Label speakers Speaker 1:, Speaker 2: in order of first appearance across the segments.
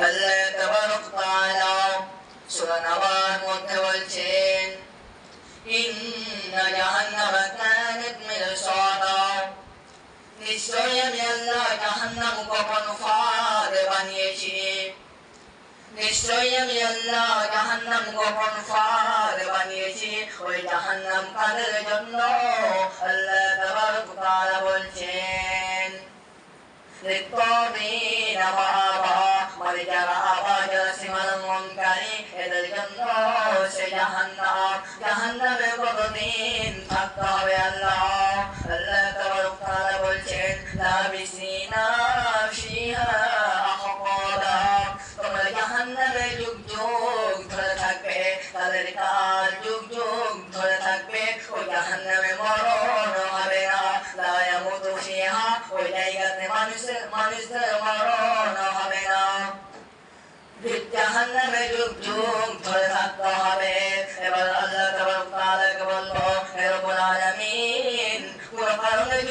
Speaker 1: আল্লাহ তাবারক তাআলা সূরা নাবার মধ্যে বলছেন ইন্না জাহান্নামা কানাত মিরসাদা নিশ্চয়ই আমি আল্লাহ জাহান্নাম কখন ফাঁদ বানিয়েছি নিশ্চয়ই আমি আল্লাহ জাহান্নাম কখন ফাঁদ বানিয়েছি ওই জাহান্নাম কাদের জন্য আল্লাহ তাবারক তাআলা বলছেন للطاغين مآبا মানে যারা আবার যারা সীমা লঙ্ঘনকারী এদের জন্য সে জাহান্নাম। জাহান্নামে কতদিন থাকতে হবে বলছেন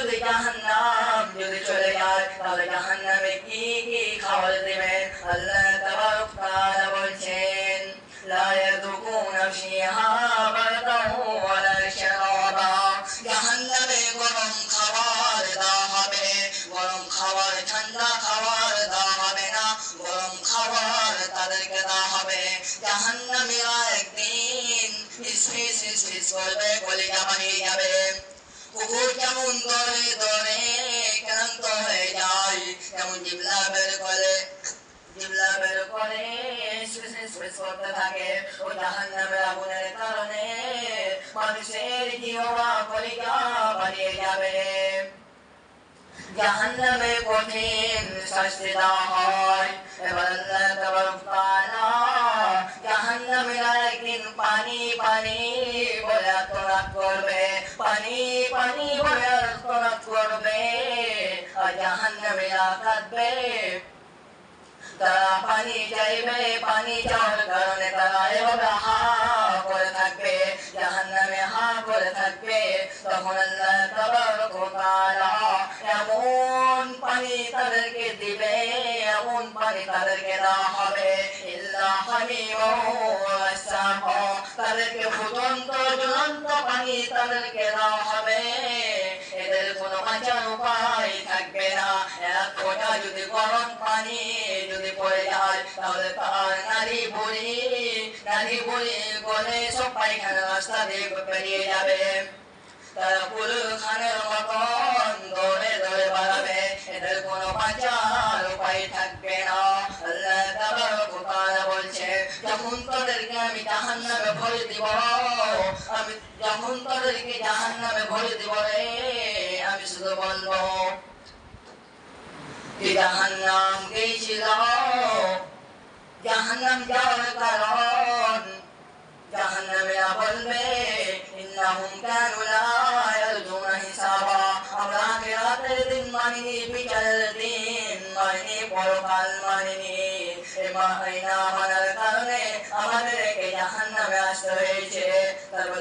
Speaker 1: যদি জাহান্নাম যদি চলে যায় তাহলে জাহান্নামে কি কি খাবার দেবেন আল্লাহ তাবারক বলছেন জাহান্নামে ঠান্ডা খাবার দেওয়া হবে না গরম খাবার তাদেরকে দেওয়া হবে জাহান্নামীরা একদিন ফিস ফিস করবে কলিজা বানিয়ে যাবে দৌড়ে দৌড়ে ক্লান্ত হয়ে যায়। তেমন জিবলা বের করে? জিবলা বের করে করতে থাকে। ও আগুনের কারণে মানুষের যাবে। জাহান্নামে কঠিন শাস্তি দেওয়া হয়। এবার আল্লাহ তাবারক তাআলা পানি পানি বলে আত্মনাদ করবে। পানি পানি বলে আত্মনাদ করবে আর জাহান্নামীরা কাঁদবে তারা পানি চাইবে পানি চাওয়ার কারণে তারা এভাবে হা করে থাকবে জাহান্নামে হা করে থাকবে তখন আল্লাহ তাবারক ওয়া তাআলা এমন পানি তাদেরকে দিবে এমন পানি তাদেরকে দেওয়া হবে ইল্লা হামিমা ওয়া সাকা তাদেরকে ফুটন্ত জ্বলন্ত পানি তাদেরকে দেওয়া হবে এদের কোনো বাঁচার উপায় থাকবে না এক ফোঁটা যদি গরম পানি যদি পড়ে যায় তাহলে তার নারী বুড়ি নারী বুড়ি গলে সব পায়খানা রাস্তা দিয়ে বেরিয়ে যাবে তারা পুরুখানের মতন দৌড়ে দৌড়ে বাড়াবে এদের কোনো বাঁচার উপায় থাকবে না আল্লাহ বলছে যখন তাদেরকে আমি জাহান্নামে ভরে দিব যখন তাদেরকে জাহান্নামে ভরে দিব রে। আমি শুধু বলব যে জাহান্নাম গেছিল জাহান্নাম যাওয়ার কারণ জাহান্নামীরা বলবে, ইন্নাহুম কানু লা হিসাবা। আমরা আখিরাতের দিন মানিনি, বিচারের দিন মানিনি, পরকাল মানিনি। মানার কারণে আমাদেরকে জাহান্নামে আসতে হয়েছে। তারপর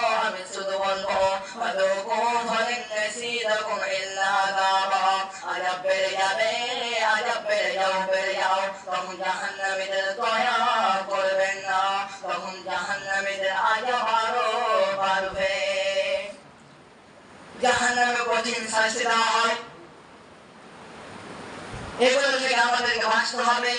Speaker 1: তখন জাহান্নামীদের দয়া করবেন না, তখন জাহান্নামীদের আরও বাড়বে। জাহান্নামে কঠিন শাস্তি দেওয়া হয়। এগুলো থেকে আমাদেরকে বাঁচতে হবে।